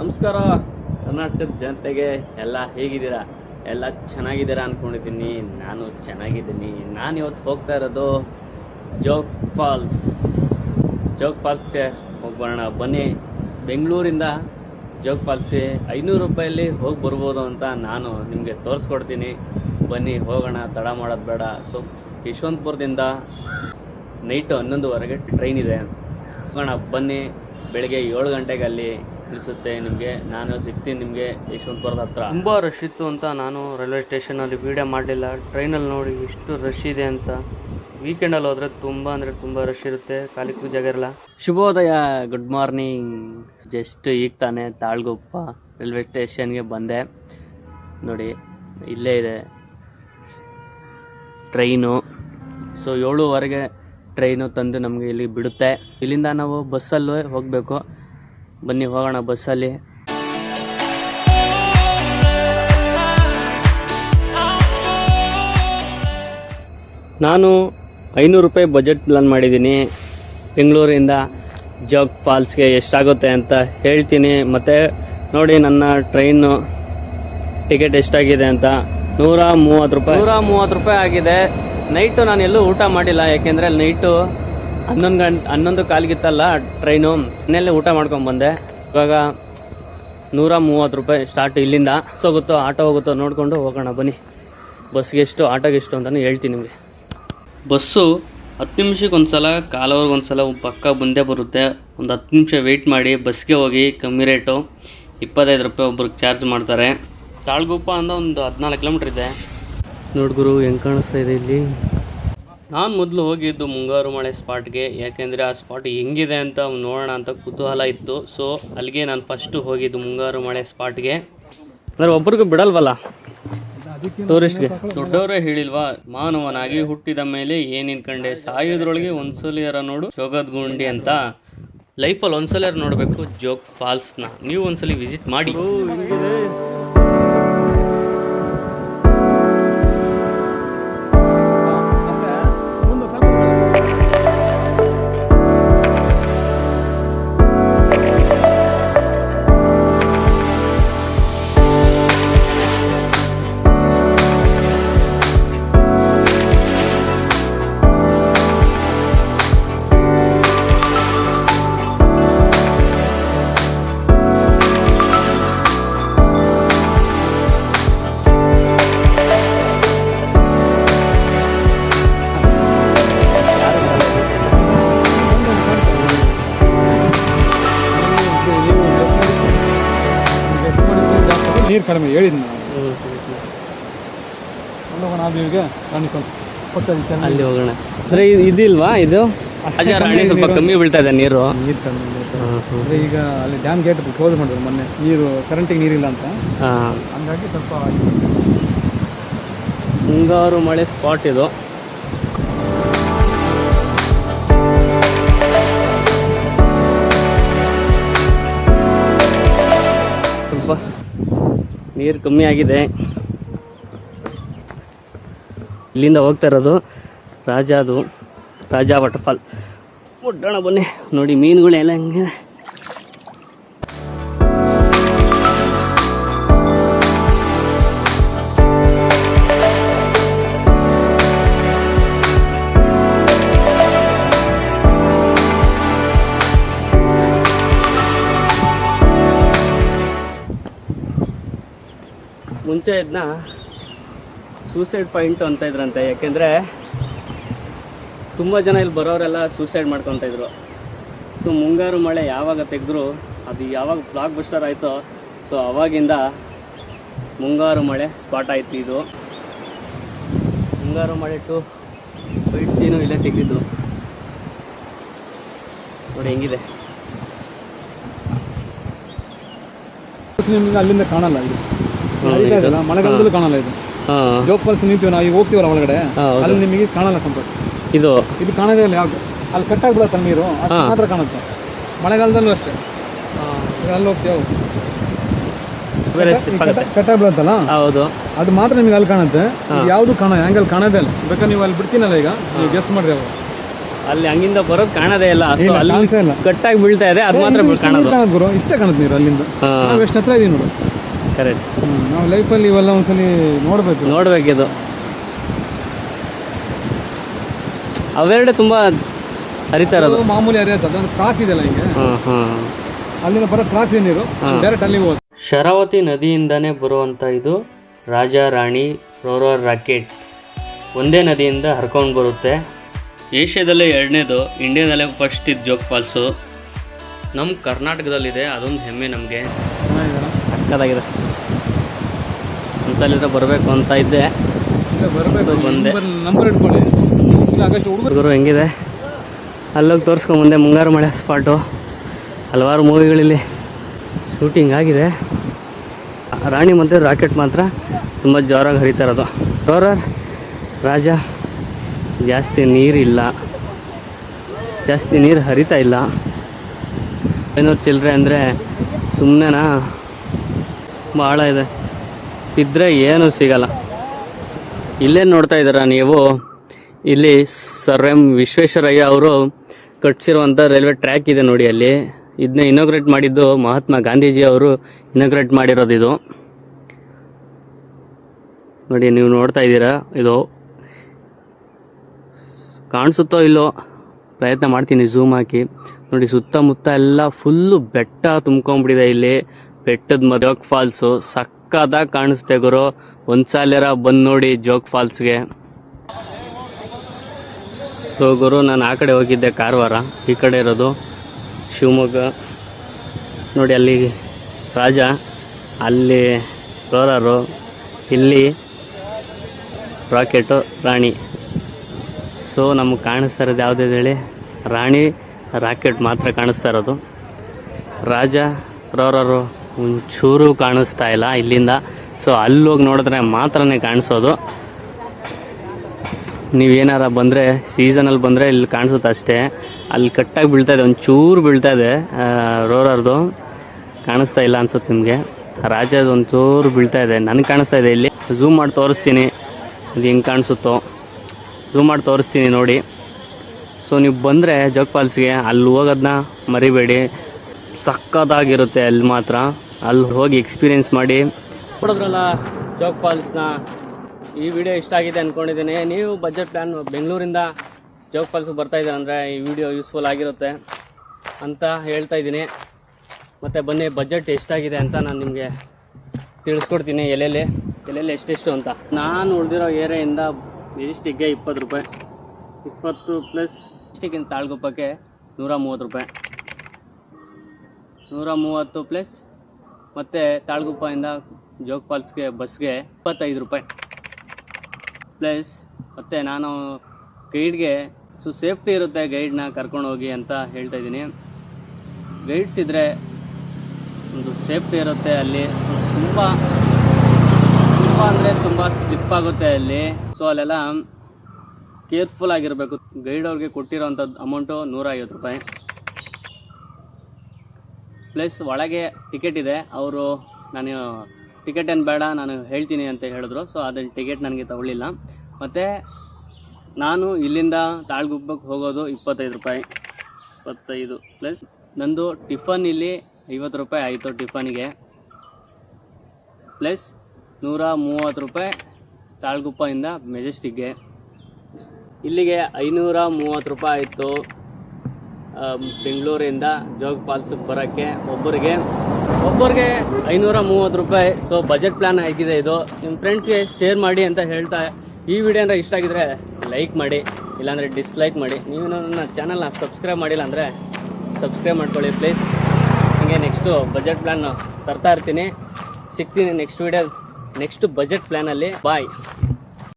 ನಮಸ್ಕಾರ. ಕರ್ನಾಟಕದ ಜನತೆಗೆ ಎಲ್ಲ ಹೇಗಿದ್ದೀರಾ? ಎಲ್ಲ ಚೆನ್ನಾಗಿದ್ದೀರಾ ಅಂದ್ಕೊಂಡಿದ್ದೀನಿ ನಾನು ಚೆನ್ನಾಗಿದ್ದೀನಿ. ನಾನು ಇವತ್ತು ಹೋಗ್ತಾ ಇರೋದು ಜೋಗ್ ಫಾಲ್ಸ್. ಜೋಗ್ ಫಾಲ್ಸ್ಗೆ ಹೋಗ್ಬರೋಣ. ಬನ್ನಿ. ಬೆಂಗಳೂರಿಂದ ಜೋಗ್ ಫಾಲ್ಸ್ಗೆ ಐನೂರು ರೂಪಾಯಲ್ಲಿ ಹೋಗಿ ಬರ್ಬೋದು ಅಂತ ನಾನು ನಿಮಗೆ ತೋರಿಸ್ಕೊಡ್ತೀನಿ. ಬನ್ನಿ, ಹೋಗೋಣ. ತಡ ಮಾಡೋದು ಬೇಡ. ಸೊ, ಯಶವಂತಪುರದಿಂದ ನೈಟು ಹನ್ನೊಂದುವರೆಗೆ ಟ್ರೈನ್ ಇದೆ. ಹೋಗೋಣ. ಬನ್ನಿ. ಬೆಳಗ್ಗೆ ಏಳು ಗಂಟೆಗೆ ಅಲ್ಲಿ ಇಳಿಸುತ್ತೆ ನಿಮಗೆ ನಾನು ಸಿಗ್ತೀನಿ ನಿಮಗೆ ಯಶವಂತಪುರದ ಹತ್ರ. ತುಂಬ ರಶ್ ಇತ್ತು ಅಂತ ನಾನು ರೈಲ್ವೆ ಸ್ಟೇಷನಲ್ಲಿ ವೀಡಿಯೋ ಮಾಡಲಿಲ್ಲ. ಟ್ರೈನಲ್ಲಿ ನೋಡಿ ಎಷ್ಟು ರಶ್ ಇದೆ ಅಂತ. ವೀಕೆಂಡಲ್ಲಿ ಹೋದರೆ ತುಂಬ ಅಂದರೆ ತುಂಬ ರಶ್ ಇರುತ್ತೆ ಖಾಲಿ ಜಾಗ ಇರಲ್ಲ. ಶುಭೋದಯ ಗುಡ್ ಮಾರ್ನಿಂಗ್ ಜಸ್ಟ್ ಈಗ ತಾನೇ ತಾಳ್ಗೊಪ್ಪ ರೈಲ್ವೆ ಸ್ಟೇಷನ್ಗೆ ಬಂದೆ. ನೋಡಿ ಇಲ್ಲೇ ಇದೆ. ಟ್ರೈನು ಸೊ ಏಳುವರೆಗೆ ಟ್ರೈನು ತಂದು ನಮಗೆ ಇಲ್ಲಿ ಬಿಡುತ್ತೆ. ಇಲ್ಲಿಂದ ನಾವು ಬಸ್ಸಲ್ಲೂ ಹೋಗಬೇಕು. ಬನ್ನಿ, ಹೋಗೋಣ ಬಸ್ಸಲ್ಲಿ ನಾನು ಐನೂರು ರೂಪಾಯಿ ಬಜೆಟ್ ಪ್ಲಾನ್ ಮಾಡಿದ್ದೀನಿ. ಬೆಂಗಳೂರಿಂದ ಜೋಗ್ ಫಾಲ್ಸ್ಗೆ ಎಷ್ಟಾಗುತ್ತೆ ಅಂತ ಹೇಳ್ತೀನಿ. ಮತ್ತು ನೋಡಿ, ನನ್ನ ಟ್ರೈನು ಟಿಕೆಟ್ ಎಷ್ಟಾಗಿದೆ ಅಂತ. ನೂರ ಮೂವತ್ತು ರೂಪಾಯಿ. ನೂರ ಮೂವತ್ತು ರೂಪಾಯಿ ಆಗಿದೆ. ನೈಟು ನಾನು ಎಲ್ಲೂ ಊಟ ಮಾಡಿಲ್ಲ, ಯಾಕೆಂದರೆ ನೈಟು ಹನ್ನೊಂದು ಗಂಟೆ, ಹನ್ನೊಂದು ಕಾಲಿಗಿತ್ತಲ್ಲ ಟ್ರೈನು ಮನೆಯಲ್ಲೇ ಊಟ ಮಾಡ್ಕೊಂಬಂದೆ ಇವಾಗ ನೂರ ಮೂವತ್ತು ರೂಪಾಯಿ ಸ್ಟಾರ್ಟ್ ಇಲ್ಲಿಂದ. ಬಸ್ ಹೋಗುತ್ತೋ ಆಟೋ ಹೋಗುತ್ತೋ ನೋಡಿಕೊಂಡು ಹೋಗೋಣ, ಬನ್ನಿ. ಬಸ್ಗೆ ಎಷ್ಟು, ಆಟೋಗೆ ಎಷ್ಟು ಅಂತಲೂ ಹೇಳ್ತೀನಿ ನಿಮಗೆ. ಬಸ್ಸು ಹತ್ತು ನಿಮಿಷಕ್ಕೆ ಒಂದ್ಸಲ ಸಲ ಪಕ್ಕ ಬಂದೇ ಬರುತ್ತೆ. ಒಂದು ಹತ್ತು ನಿಮಿಷ ವೆಯ್ಟ್ ಮಾಡಿ, ಬಸ್ಗೆ ಹೋಗಿ, ಕಮ್ಮಿ ರೇಟು ಇಪ್ಪತ್ತೈದು ರೂಪಾಯಿ ಒಬ್ರಿಗೆ ಚಾರ್ಜ್ ಮಾಡ್ತಾರೆ. ತಾಳ್ಗುಪ್ಪ ಅಂದ ಒಂದು ಹದಿನಾಲ್ಕು ಕಿಲೋಮೀಟ್ರ್ ಇದೆ. ನೋಡ್ಗುರು ಹೆಂಗೆ ಕಾಣಿಸ್ತಾ ಇದೆ ಇಲ್ಲಿ? ನಾನು ಮೊದಲು ಹೋಗಿದ್ದು ಮುಂಗಾರು ಮಳೆ ಸ್ಪಾಟ್ಗೆ ಯಾಕೆಂದರೆ ಆ ಸ್ಪಾಟ್ ಹೆಂಗಿದೆ ಅಂತ ನೋಡೋಣ ಅಂತ ಕುತೂಹಲ ಇತ್ತು. ಸೊ ಅಲ್ಲಿಗೆ ನಾನು ಫಸ್ಟು ಹೋಗಿದ್ದು ಮುಂಗಾರು ಮಳೆ ಸ್ಪಾಟ್ಗೆ ಅಂದರೆ ಒಬ್ರಿಗೂ ಬಿಡಲ್ವಲ್ಲ? ಟೂರಿಸ್ಟ್ಗೆ ದೊಡ್ಡವರೇ ಹೇಳಿಲ್ವಾ, ಮಾನವನಾಗಿ ಹುಟ್ಟಿದ ಮೇಲೆ ಏನಿನ್ ಕಂಡೆ? ಸಾಯೋದ್ರೊಳಗೆ ಒಂದ್ಸಲಿಯರ ನೋಡು ಜೋಗದ್ ಗುಂಡಿ ಅಂತ. ಲೈಫಲ್ಲಿ ಒಂದ್ಸಲಿಯರ ನೋಡಬೇಕು ಜೋಗ್ ಫಾಲ್ಸ್ನ ನೀವು ಒಂದ್ಸಲಿ ವಿಸಿಟ್ ಮಾಡಿ. ನೀರು ಕಡಿಮೆ ಹೇಳಿದ್ ನಾವು ಹೋಗೋಣ ಆಬಿಗೆ ಕಾಣಿಕೊಂಡು ಪಕ್ಕದ ಅಲ್ಲಿ ಹೋಗೋಣ. ಸರಿ ಇದು ಇದಿಲ್ವಾ ಇದು? ರಾಣಿ ಸ್ವಲ್ಪ ಕಮ್ಮಿ ಬೀಳ್ತಾ ಇದೆ ನೀರು. ನೀರು ಕಡಿಮೆ ಅಂದರೆ ಈಗ ಅಲ್ಲಿ ಡ್ಯಾಮ್ ಗೇಟ್ ಕ್ಲೋಸ್ ಮಾಡಿದ್ರು ಮೊನ್ನೆ. ನೀರು ಕರೆಂಟಿಗೆ ನೀರಿಲ್ಲ ಅಂತ. ಹಾ. ಹಂಗಾಗಿ ಸ್ವಲ್ಪ ಮುಂಗಾರು ಮಳೆ ಸ್ಪಾಟ್ ಇದು. ಸ್ವಲ್ಪ ನೀರು ಕಮ್ಮಿ ಆಗಿದೆ. ಇಲ್ಲಿಂದ ಹೋಗ್ತಾ ಇರೋದು ರಾಜಾದು ರಾಜಾ ವಾಟರ್ಫಾಲ್ ಮುಟ್ಟೋಣ ಬನ್ನಿ. ನೋಡಿ ಮೀನುಗಳೆಲ್ಲ ಹೆಂಗೆ ಮುಂಚೆ ಇದನ್ನ ಸೂಸೈಡ್ ಪಾಯಿಂಟ್ ಅಂತ ಇದ್ರಂತೆ. ಯಾಕೆಂದರೆ ತುಂಬ ಜನ ಇಲ್ಲಿ ಬರೋರೆಲ್ಲ ಸೂಸೈಡ್ ಮಾಡ್ಕೊತ ಇದ್ರು. ಸೊ ಮುಂಗಾರು ಮಳೆ ಯಾವಾಗ ತೆಗೆದ್ರು, ಅದು ಯಾವಾಗ ಬ್ಲಾಕ್ ಬಸ್ಟರ್ ಆಯಿತೋ ಸೊ ಅವಾಗಿಂದ ಮುಂಗಾರು ಮಳೆ ಸ್ಪಾಟ್ ಆಯಿತು ಇದು. ಮುಂಗಾರು ಮಳೆ ಟು ವೈಟ್ ಸೀನು ಇಲ್ಲೇ ತೆಗೆದಿದ್ದು. ನೋಡಿ ಹೆಂಗಿದೆ. ನಿಮ್ಗೆ ಅಲ್ಲಿಂದ ಕಾಣಲ್ಲ ಇದು. ಮಳೆಗಾಲದಲ್ಲೂ ಕಾಣಲ್ಲ ಇದು. ಹಾಂ. ಜೋಗ್ ಫಾಲ್ಸ್ ನಿಂತೀವಿ ನಾವು ಈಗ ಹೋಗ್ತೀವಲ್ಲ ಒಳಗಡೆ ಅಲ್ಲಿ ನಿಮಗೆ ಕಾಣಲ್ಲ ಸಂಪರ್ಕ. ಇದು? ಇದು ಕಾಣೋದೇ ಇಲ್ಲ ಯಾವುದು. ಅಲ್ಲಿ ಕಟ್ಟಾಗ್ಬಿಡುತ್ತೆ ನೀರು ಅದು ಮಾತ್ರ ಕಾಣುತ್ತೆ. ಮಳೆಗಾಲದಲ್ಲೂ ಅಷ್ಟೇ. ಅಲ್ಲಿ ಹೋಗ್ತೀವಿ ಕಟ್ಟಾಗ್ಬಿಡುತ್ತಲ್ಲ ಹೌದು. ಅದು ಮಾತ್ರ ನಿಮ್ಗೆ ಅಲ್ಲಿ ಕಾಣುತ್ತೆ. ಯಾವುದು ಕಾಣ ಆ್ಯಂಗಲ್ ಕಾಣೋದೇ ಇಲ್ಲ. ಬೇಕಾದ್ರೆ ನೀವು ಅಲ್ಲಿ ಬಿಡ್ತೀನಲ್ಲ ಈಗ? ನೀವು ಗೆಸ್ ಅವಾಗ. ಅಲ್ಲಿ ಹಂಗಿಂದ ಬರೋದು ಕಾಣದೇ ಇಲ್ಲ. ಅಲ್ಲಿ ಕಟ್ಟಾಗಿ ಬೀಳ್ತಾ ಇದೆ ಅದು ಮಾತ್ರ ಇಷ್ಟು ಕಾಣೋದು. ಕಾಣುತ್ತೆ ಗುರು ಇಷ್ಟೇ ಕಾಣುತ್ತೆ ನೀರು ಅಲ್ಲಿಂದ. ನಾವು ಎಷ್ಟು ಹತ್ರ ಇದೀವಿ ನೋಡು. ಕರೆಕ್ಟ್. ನಾವು ಲೈಫಲ್ಲಿ ಇವೆಲ್ಲ ಒಂದ್ಸಲಿ ನೋಡಬೇಕು. ನೋಡಬೇಕಿದು. ಅವೆರಡೆ ತುಂಬಾ ಹರಿತಾ ಇರೋದು. ಮಾಮೂಲಿ ಹರಿಯುತ್ತೆ ಅದೊಂದು ಕ್ರಾಸ್ ಇದೆಯಲ್ಲ ಹಿಂಗೆ? ಹ್ಮ್ ಹ್ಮ್. ಅಲ್ಲಿಂದ ಬರೋ ಕ್ರಾಸ್ ನೀರು ಡೈರೆಕ್ಟ್ ಅಲ್ಲಿ ಹೋಗುತ್ತೆ. ಶರಾವತಿ ನದಿಯಿಂದನೇ ಬರುವಂಥ ಇದು ರಾಜ ರಾಣಿ ರೋರರ್ ರಾಕೆಟ್. ಒಂದೇ ನದಿಯಿಂದ ಹರ್ಕೊಂಡು ಬರುತ್ತೆ. ಏಷ್ಯಾದಲ್ಲೇ ಎರಡನೇದು ಇಂಡಿಯಾದಲ್ಲೇ ಫಸ್ಟ್ ಇದು ಜೋಗ್ ಫಾಲ್ಸು. ನಮ್ಮ ಕರ್ನಾಟಕದಲ್ಲಿದೆ ಅದೊಂದು ಹೆಮ್ಮೆ ನಮಗೆ. ಸಕ್ಕತ್ತಾಗಿದೆ. ಅಂತಲ್ಲಿದ್ರೆ ಬರಬೇಕು ಅಂತ ಇದ್ದೆ. ಬರಬೇಕು. ಬಂದೆ. ನಂಬರ್ ಇಟ್ಕೊಳ್ಳಿ. ಹುಡುಗರು. ಹೆಂಗಿದೆ? ಅಲ್ಲೋಗಿ ತೋರಿಸ್ಕೊಂಡು ಮುಂದೆ ಮುಂಗಾರು ಮಳೆ ಸ್ಪಾಟು ಹಲವಾರು ಮೂವಿಗಳಲ್ಲಿ ಶೂಟಿಂಗ್ ಆಗಿದೆ. ರಾಣಿ ಮತ್ತು ರಾಕೆಟ್ ಮಾತ್ರ ತುಂಬ ಜೋರಾಗಿ ಹರಿತಾ ಇರೋದು. ರೋರರ್ ರಾಜ ಜಾಸ್ತಿ ನೀರಿಲ್ಲ. ಜಾಸ್ತಿ ನೀರು ಹರಿತಾ ಇಲ್ಲ. ಏನೋ ಚಿಲ್ಲರೆ ಅಂದರೆ ಸುಮ್ಮನೆನಾ ಭಾಳ ಇದೆ. ಬಿದ್ದರೆ ಏನೂ ಸಿಗಲ್ಲ. ಇಲ್ಲೇ ನೋಡ್ತಾ ಇದ್ದೀರಾ ನೀವು? ಇಲ್ಲಿ ಸರ್ ಎಂ ವಿಶ್ವೇಶ್ವರಯ್ಯ ಅವರು ಕಟ್ಸಿರುವಂಥ ರೈಲ್ವೆ ಟ್ರ್ಯಾಕ್ ಇದೆ ನೋಡಿ ಅಲ್ಲಿ. ಇದನ್ನ ಇನಾಗ್ರೇಟ್ ಮಾಡಿದ್ದು ಮಹಾತ್ಮ ಗಾಂಧೀಜಿ ಅವರು ಇನಾಗ್ರೇಟ್ ಮಾಡಿರೋದು ಇದು. ನೋಡಿ ನೀವು ನೋಡ್ತಾ ಇದ್ದೀರಾ ಇದು? ಕಾಣಿಸುತ್ತೋ ಇಲ್ಲೋ? ಪ್ರಯತ್ನ ಮಾಡ್ತೀನಿ ಝೂಮ್ ಹಾಕಿ. ನೋಡಿ ಸುತ್ತಮುತ್ತ ಎಲ್ಲ ಫುಲ್ಲು ಬೆಟ್ಟ ತುಂಬ್ಕೊಂಡ್ಬಿಟ್ಟಿದೆ ಇಲ್ಲಿ. ಬೆಟ್ಟದ ಮ ಫಾಲ್ಸು ಫಾಲ್ಸು ಸಕ್ಕದಾಗಿ ಕಾಣಿಸುತ್ತೆ ಗುರು. ಒಂದ್ಸಾಲ್ಯರ ಬಂದು ನೋಡಿ ಜೋಗ್ ಫಾಲ್ಸ್ಗೆ. ಸೊ ಗುರು, ನಾನು ಆ ಕಡೆ ಹೋಗಿದ್ದೆ ಕಾರವಾರ. ಈ ಕಡೆ ಇರೋದು ಶಿವಮೊಗ್ಗ. ನೋಡಿ, ಅಲ್ಲಿ ರಾಜ, ಅಲ್ಲಿ ರೋರರು, ಇಲ್ಲಿ ರಾಕೆಟು, ರಾಣಿ. ಸೊ ನಮಗೆ ಕಾಣಿಸ್ತಾ ಇರೋದು ಯಾವುದೇ ಹೇಳಿ? ರಾಣಿ, ರಾಕೆಟ್ ಮಾತ್ರ ಕಾಣಿಸ್ತಾ ಇರೋದು. ರಾಜ, ರೋರರು ಒಂಚೂರು ಕಾಣಿಸ್ತಾ ಇಲ್ಲ ಇಲ್ಲಿಂದ. ಸೊ ಅಲ್ಲಿ ಹೋಗಿ ನೋಡಿದ್ರೆ ಮಾತ್ರನೇ ಕಾಣಿಸೋದು. ನೀವೇನಾರ ಬಂದರೆ ಸೀಸನಲ್ಲಿ ಬಂದರೆ ಇಲ್ಲಿ ಕಾಣಿಸುತ್ತೆ ಅಷ್ಟೇ. ಅಲ್ಲಿ ಕಟ್ಟಾಗಿ ಬೀಳ್ತಾ ಇದೆ, ಒಂಚೂರು ಬೀಳ್ತಾ ಇದೆ. ರೋರರ್ದು ಕಾಣಿಸ್ತಾ ಇಲ್ಲ ಅನ್ಸುತ್ತೆ ನಿಮಗೆ. ರಾಜದ ಒಂಚೂರು ಬೀಳ್ತಾ ಇದೆ, ನನಗೆ ಕಾಣಿಸ್ತಾ ಇದೆ ಇಲ್ಲಿ. ಝೂಮ್ ಮಾಡಿ ತೋರಿಸ್ತೀನಿ, ಅದು ಹೆಂಗೆ ಕಾಣಿಸುತ್ತೋ. ಝೂಮ್ ಮಾಡಿ ತೋರಿಸ್ತೀನಿ ನೋಡಿ. ಸೊ ನೀವು ಬಂದರೆ ಜೋಗ್ ಫಾಲ್ಸ್ಗೆ, ಅಲ್ಲಿ ಹೋಗೋದನ್ನ ಮರಿಬೇಡಿ. ಸಖತ್ತಾಗಿರುತ್ತೆ ಅಲ್ಲಿ ಮಾತ್ರ. ಅಲ್ಲಿ ಹೋಗಿ ಎಕ್ಸ್ಪೀರಿಯೆನ್ಸ್ ಮಾಡಿ. ನೋಡಿದ್ರಲ್ಲ, ಜೋಗ್ ಫಾಲ್ಸ್ನ? ಈ ವಿಡಿಯೋ ಇಷ್ಟ ಆಗಿದೆ ಅಂದ್ಕೊಂಡಿದ್ದೀನಿ ನೀವು ಬಜೆಟ್ ಪ್ಲ್ಯಾನ್ ಬೆಂಗಳೂರಿಂದ ಜೋಗ್ ಫಾಲ್ಸ್ಗೆ ಬರ್ತಾ ಇದ್ದೀರ ಅಂದರೆ ಈ ವಿಡಿಯೋ ಯೂಸ್ಫುಲ್ ಆಗಿರುತ್ತೆ ಅಂತ ಹೇಳ್ತಾ ಇದ್ದೀನಿ. ಮತ್ತು ಬನ್ನಿ ಬಜೆಟ್ ಎಷ್ಟಾಗಿದೆ ಅಂತ ನಾನು ನಿಮಗೆ ತಿಳಿಸ್ಕೊಡ್ತೀನಿ ಎಲ್ಲೆಲ್ಲಿ ಎಲ್ಲೆಲ್ಲಿ ಎಷ್ಟೆಷ್ಟು ಅಂತ. ನಾನು ಉಳಿದಿರೋ ಏರಿಯಾಯಿಂದ ಮೆಜೆಸ್ಟಿಕ್ಗೆ ಇಪ್ಪತ್ತು ರೂಪಾಯಿ. ಇಪ್ಪತ್ತು ಪ್ಲಸ್ ಎಷ್ಟಿಗಿಂತ ತಾಳ್ಗುಪ್ಪಕ್ಕೆ ನೂರ ಮೂವತ್ತು ರೂಪಾಯಿ. ನೂರ ಮೂವತ್ತು ಪ್ಲಸ್ ಮತ್ತು ತಾಳ್ಗುಪ್ಪದಿಂದ ಜೋಗ್ ಫಾಲ್ಸ್ಗೆ ಬಸ್ಗೆ ಇಪ್ಪತ್ತೈದು ರೂಪಾಯಿ. ಪ್ಲಸ್ ಮತ್ತು ನಾನು ಗೈಡ್ಗೆ ಸೊ ಸೇಫ್ಟಿ ಇರುತ್ತೆ ಗೈಡ್ನ ಕರ್ಕೊಂಡು ಹೋಗಿ ಅಂತ ಹೇಳ್ತಾ ಇದ್ದೀನಿ. ಗೈಡ್ಸ್ ಇದ್ದರೆ ಒಂದು ಸೇಫ್ಟಿ ಇರುತ್ತೆ ಅಲ್ಲಿ. ತುಂಬ ತುಂಬ ಅಂದರೆ ತುಂಬ ಸ್ಲಿಪ್ ಆಗುತ್ತೆ ಅಲ್ಲಿ. ಸೊ ಅಲ್ಲೆಲ್ಲ ಕೇರ್ಫುಲ್ ಆಗಿರಬೇಕು. ಗೈಡ್ ಅವ್ರಿಗೆ ಕೊಟ್ಟಿರೋಂಥದ್ದು ಅಮೌಂಟು ನೂರ ರೂಪಾಯಿ. ಪ್ಲಸ್ ಒಳಗೆ ಟಿಕೆಟ್ ಇದೆ. ಅವರು ನಾನು ಟಿಕೆಟ್ ಏನು ಬೇಡ, ನಾನು ಹೇಳ್ತೀನಿ ಅಂತ ಹೇಳಿದ್ರು. ಸೊ ಅದನ್ನು ಟಿಕೆಟ್ ನನಗೆ ತಗೊಳ್ಳಿಲ್ಲ. ಮತ್ತು ನಾನು ಇಲ್ಲಿಂದ ತಾಳ್ಗುಪ್ಪಕ್ಕೆ ಹೋಗೋದು ಇಪ್ಪತ್ತೈದು ರೂಪಾಯಿ. ಇಪ್ಪತ್ತೈದು ಪ್ಲಸ್. ನಂದು ಟಿಫನ್ ಇಲ್ಲಿ ಐವತ್ತು ರೂಪಾಯಿ ಆಯಿತು ಟಿಫನ್ಗೆ ಪ್ಲಸ್ ನೂರ ಮೂವತ್ತು ರೂಪಾಯಿ ತಾಳ್ಗುಪ್ಪದಿಂದ ಮೆಜೆಸ್ಟಿಕ್ಗೆ. ಇಲ್ಲಿಗೆ ಐನೂರ ಮೂವತ್ತು ರೂಪಾಯಿ ಆಯಿತು. ಬೆಂಗಳೂರಿಂದ ಜೋಗ್ ಫಾಲ್ಸಿಗೆ ಬರೋಕ್ಕೆ ಒಬ್ಬರಿಗೆ ಒಬ್ಬರಿಗೆ ಐನೂರ ಮೂವತ್ತು ರೂಪಾಯಿ. ಸೊ ಬಜೆಟ್ ಪ್ಲ್ಯಾನ್ ಆಗಿದೆ ಇದು. ನಿಮ್ಮ ಫ್ರೆಂಡ್ಸ್ಗೆ ಶೇರ್ ಮಾಡಿ ಅಂತ ಹೇಳ್ತಾ ಈ ವಿಡಿಯೋ ಅಂದರೆ ಇಷ್ಟ ಆಗಿದ್ರೆ ಲೈಕ್ ಮಾಡಿ, ಇಲ್ಲಾಂದರೆ ಡಿಸ್ಲೈಕ್ ಮಾಡಿ. ನೀವು ನನ್ನ ಚಾನಲ್ನ ಸಬ್ಸ್ಕ್ರೈಬ್ ಮಾಡಿಲ್ಲ ಅಂದರೆ ಸಬ್ಸ್ಕ್ರೈಬ್ ಮಾಡ್ಕೊಳ್ಳಿ ಪ್ಲೀಸ್ ಹಾಗೆ ನೆಕ್ಸ್ಟು ಬಜೆಟ್ ಪ್ಲ್ಯಾನ್ ತರ್ತಾ ಇರ್ತೀನಿ. ಸಿಗ್ತೀನಿ ನೆಕ್ಸ್ಟ್ ವಿಡಿಯೋ ನೆಕ್ಸ್ಟ್ ಬಜೆಟ್ ಪ್ಲ್ಯಾನಲ್ಲಿ ಬಾಯ್